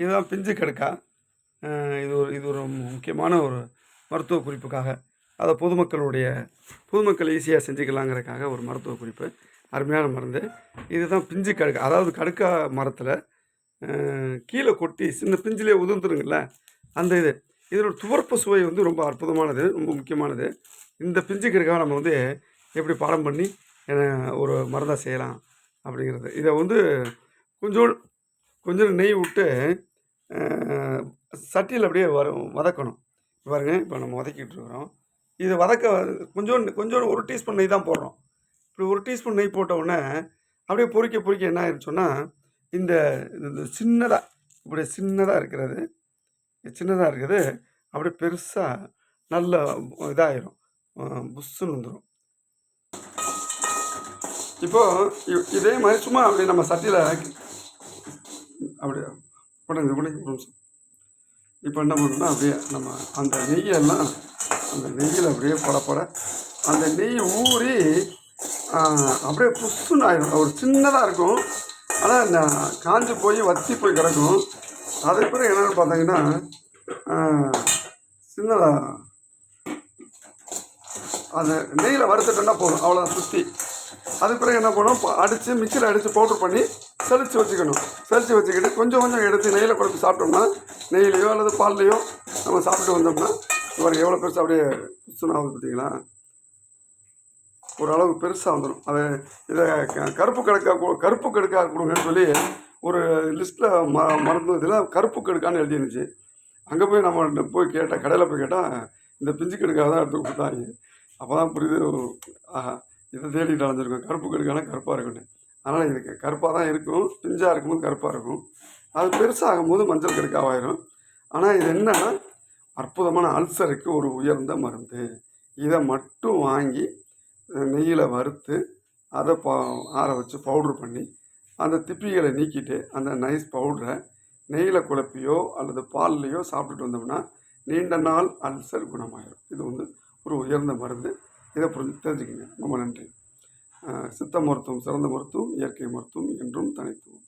இதுதான் பிஞ்சு கடுக்கா? இது ஒரு இது ஒரு முக்கியமான ஒரு மருத்துவ குறிப்புக்காக. அதை பொதுமக்களுடைய பொதுமக்கள் ஈஸியாக செஞ்சுக்கலாங்கிறதுக்காக ஒரு மருத்துவ குறிப்பு. அருமையான மருந்து. இதுதான் பிஞ்சு கடுக்கா. அதாவது கடுக்கா மரத்தில் கீழே கொட்டி சின்ன பிஞ்சிலே உதிர்ந்துருங்கல்ல? அந்த இது. இதனோட துவர்ப்பு சுவை வந்து ரொம்ப அற்புதமானது ரொம்ப முக்கியமானது. இந்த பிஞ்சு கடுக்காக நம்ம வந்து எப்படி பாடம் பண்ணி ஒரு மருந்தாக செய்யலாம் அப்படிங்கிறது. இதை வந்து கொஞ்சோண்டு கொஞ்சம் நெய் விட்டு சட்டியில் அப்படியே வரும் வதக்கணும். பாருங்க இப்போ நம்ம வதக்கிட்டு இருக்கிறோம். இது வதக்க கொஞ்சோண்டு கொஞ்சோண்டு ஒரு டீஸ்பூன் நெய் தான் போடுறோம். இப்படி ஒரு டீஸ்பூன் நெய் போட்ட உடனே அப்படியே பொறிக்க பொறிக்க என்ன ஆயிடுச்சு இந்த சின்னதாக இப்படி சின்னதாக இருக்கிறது சின்னதாக இருக்குது அப்படியே பெருசாக நல்ல இதாகிரும் புஷ்ஷுன்னு வந்துடும் இப்போது இதே மாதிரி சும்மா அப்படி நம்ம சட்டியில் அப்படியே உடனே உடனே ஒரு நிமிஷம் இப்போ என்ன பண்ணணும்னா அப்படியே நம்ம அந்த நெய்யெல்லாம் அந்த நெய்யில் அப்படியே பட போட அந்த நெய் ஊறி அப்படியே புஷ்ஷுன்னு ஆயிடும் ஒரு சின்னதாக இருக்கும். ஆனால் ந- காஞ்சு போய் வத்தி போய் கிடக்கும். அதுக்கு பிறகு என்னென்னு பார்த்தீங்கன்னா சின்னதாக அந்த நெய்யில் வறுத்துட்டோன்னா போதும். அவ்வளோ சுற்றி அதுக்கு பிறகு என்ன பண்ணணும் அடித்து மிக்சியில் அடித்து பவுட்ரு பண்ணி சளிச்சு வச்சுக்கணும். சளிச்சு வச்சுக்கிட்டு கொஞ்சம் கொஞ்சம் எடுத்து நெய்யில் குழப்பி சாப்பிட்டோம்னா நெய்லையோ அல்லது பால்லையோ நம்ம சாப்பிட்டு வந்தோம்னா இவர் எவ்வளோ பெருசாக அப்படியே புஷ்ஷுன்னு ஆகுது பார்த்தீங்களா? ஓரளவு பெருசாக வந்துடும் அதை இதை க- கருப்பு கடுக்கா கருப்பு கடுக்கா கொடுங்கன்னு சொல்லி ஒரு லிஸ்ட்டில் ம மறந்து இதில் கருப்பு கடுக்கான்னு எழுதிருந்துச்சு. அங்கே போய் நம்ம போய் கேட்டால் கடையில் போய் கேட்டால் இந்த பிஞ்சு கடுக்காக தான் எடுத்து கொடுத்தாங்க. அப்போ தான் புரியுது ஆஹா இதை தேடிட்டு அலைஞ்சிருக்கோம். கருப்பு கடுக்கானா கருப்பாக இருக்குன்னு அதனால் இதுக்கு கருப்பாக தான் இருக்கும் பிஞ்சாக இருக்கும்போது கருப்பாக இருக்கும். அது பெருசாகும் போது மஞ்சள் கடுக்காவாயிரும் ஆனால் இது என்னன்னா அற்புதமான அல்சருக்கு ஒரு உயர்ந்த மருந்து. இதை மட்டும் வாங்கி நெய்யில் வறுத்து அதை பா ஆற வச்சு பவுட்ரு பண்ணி அந்த திப்பிகளை நீக்கிட்டு அந்த நைஸ் பவுடரை நெய்யில் குழப்பியோ அல்லது பால்லையோ சாப்பிட்டுட்டு வந்தோம்னா நீண்ட நாள் அல்சர் குணமாயிடும் இது வந்து ஒரு உயர்ந்த மருந்து. இதை புரிஞ்சு தெரிஞ்சுக்கங்க. ரொம்ப நன்றி. சித்த மருத்துவம் சிறந்த மருத்துவம் இயற்கை மருத்துவம் என்றும் தனித்துவம்.